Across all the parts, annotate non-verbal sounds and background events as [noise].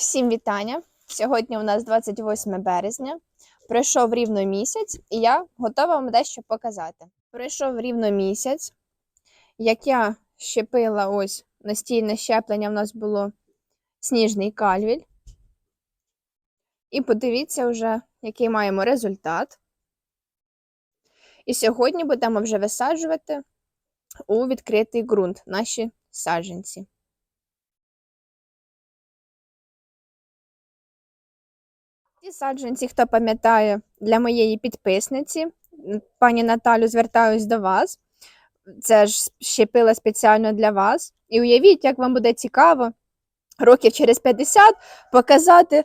Всім вітання! Сьогодні у нас 28 березня. Пройшов рівно місяць, і я готова вам дещо показати. Пройшов рівно місяць, як я щепила ось настійне щеплення, в нас було сніжний кальвіль. І подивіться вже, який маємо результат. І сьогодні будемо вже висаджувати у відкритий ґрунт наші саджанці. Ці саджанці, хто пам'ятає, для моєї підписниці, пані Наталю, звертаюсь до вас. Це ж щепила спеціально для вас. І уявіть, як вам буде цікаво років через 50 показати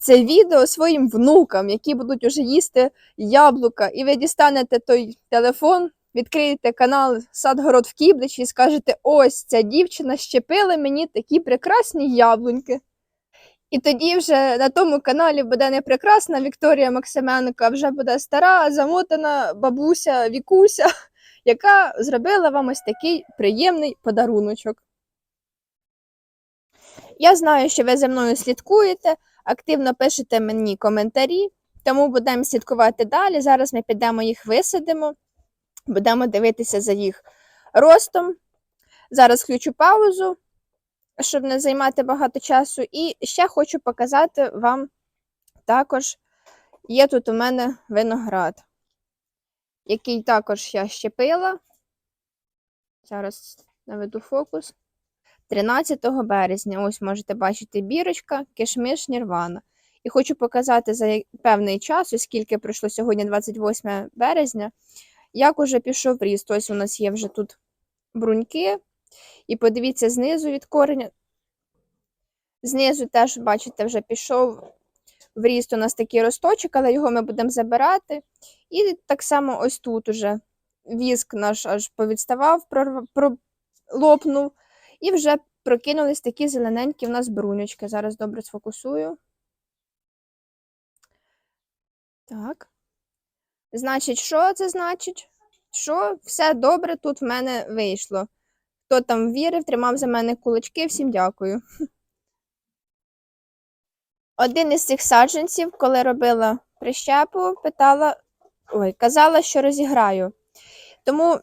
це відео своїм внукам, які будуть уже їсти яблука. І ви дістанете той телефон, відкриєте канал Садгород в Кібличі і скажете: ось ця дівчина щепила мені такі прекрасні яблуньки. І тоді вже на тому каналі буде не прекрасна Вікторія Максименко, а вже буде стара, замотана бабуся Вікуся, [laughs] яка зробила вам ось такий приємний подаруночок. Я знаю, що ви за мною слідкуєте, активно пишете мені коментарі, тому будемо слідкувати далі. Зараз ми підемо їх висадимо, будемо дивитися за їх ростом. Зараз включу паузу щоб не займати багато часу. І ще хочу показати вам також є тут у мене виноград, який також я щепила. Зараз наведу фокус. 13 березня, ось можете бачити бірочка, кишмиш, нірвана. І хочу показати за певний час, оскільки пройшло сьогодні 28 березня, як уже пішов ріст. Ось у нас є вже тут бруньки. І подивіться знизу від кореня. Знизу теж, бачите, вже пішов в ріст у нас такий росточок, але його ми будемо забирати. І так само ось тут уже віск наш аж повідставав, прорв- про- лопнув, і вже прокинулись такі зелененькі в нас бруньочки. Зараз добре сфокусую. Так. Значить, що це значить? Що все добре тут в мене вийшло. Хто там вірив, тримав за мене кулачки, всім дякую. Один із цих саджанців, коли робила прищепу, питала, ой, казала, що розіграю. Тому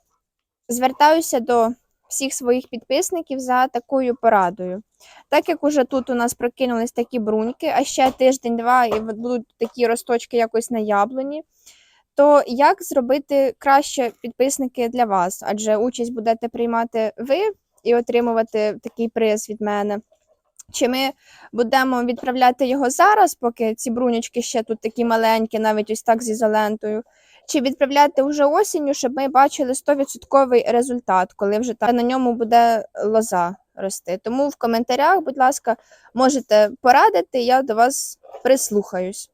звертаюся до всіх своїх підписників за такою порадою. Так як уже тут у нас прокинулись такі бруньки, а ще тиждень-два і будуть такі росточки якось на яблуні, то як зробити краще підписники для вас? Адже участь будете приймати ви і отримувати такий приз від мене. Чи ми будемо відправляти його зараз, поки ці брунячки ще тут такі маленькі, навіть ось так з ізолентою, чи відправляти вже осінню, щоб ми бачили 100% результат, коли вже та на ньому буде лоза рости. Тому в коментарях, будь ласка, можете порадити, я до вас прислухаюсь.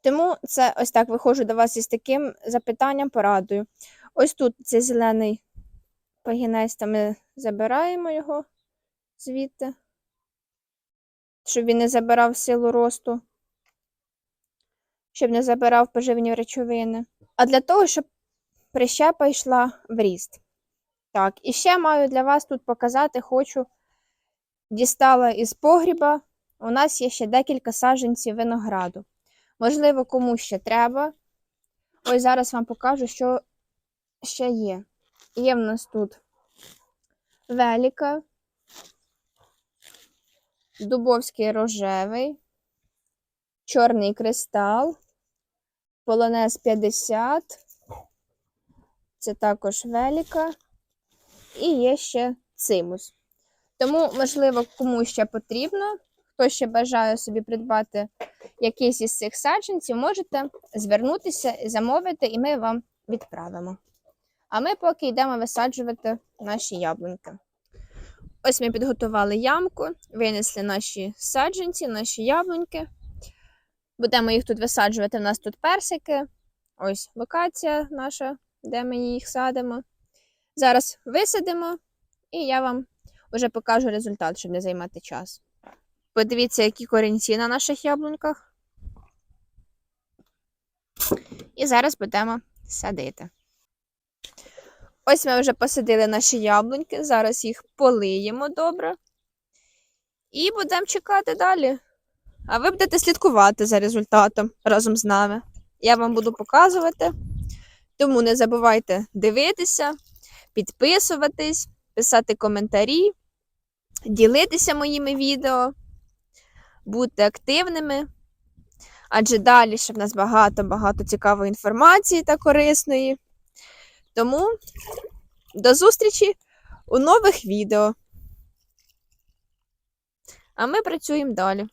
Тому це ось так виходжу до вас із таким запитанням, порадою. Ось тут цей зелений пагінець, та ми забираємо його звідти, щоб він не забирав силу росту, щоб не забирав поживні речовини. А для того, щоб прищепа йшла в ріст. Так, і ще маю для вас тут показати, хочу, дістала із погріба. У нас є ще декілька саджанців винограду. Можливо, кому ще треба. Ось зараз вам покажу, що ще є. Є в нас тут веліка, Дубовський рожевий, чорний кристал, полонез 50, це також веліка, і є ще цимус. Тому, можливо, кому ще потрібно, хто ще бажає собі придбати якийсь із цих саджанців, можете звернутися замовити, і ми вам відправимо. А ми поки йдемо висаджувати наші яблуньки. Ось ми підготували ямку, винесли наші саджанці, наші яблуньки. Будемо їх тут висаджувати. У нас тут персики. Ось локація наша, де ми їх садимо. Зараз висадимо, і я вам вже покажу результат, щоб не займати час. Подивіться, які корінці на наших яблуньках. І зараз будемо садити. Ось ми вже посадили наші яблуньки, зараз їх полиємо добре. І будемо чекати далі. А ви будете слідкувати за результатом разом з нами. Я вам буду показувати. Тому не забувайте дивитися, підписуватись, писати коментарі, ділитися моїми відео, бути активними. Адже далі ще в нас багато-багато цікавої інформації та корисної. Тому до зустрічі у нових відео. А ми працюємо далі.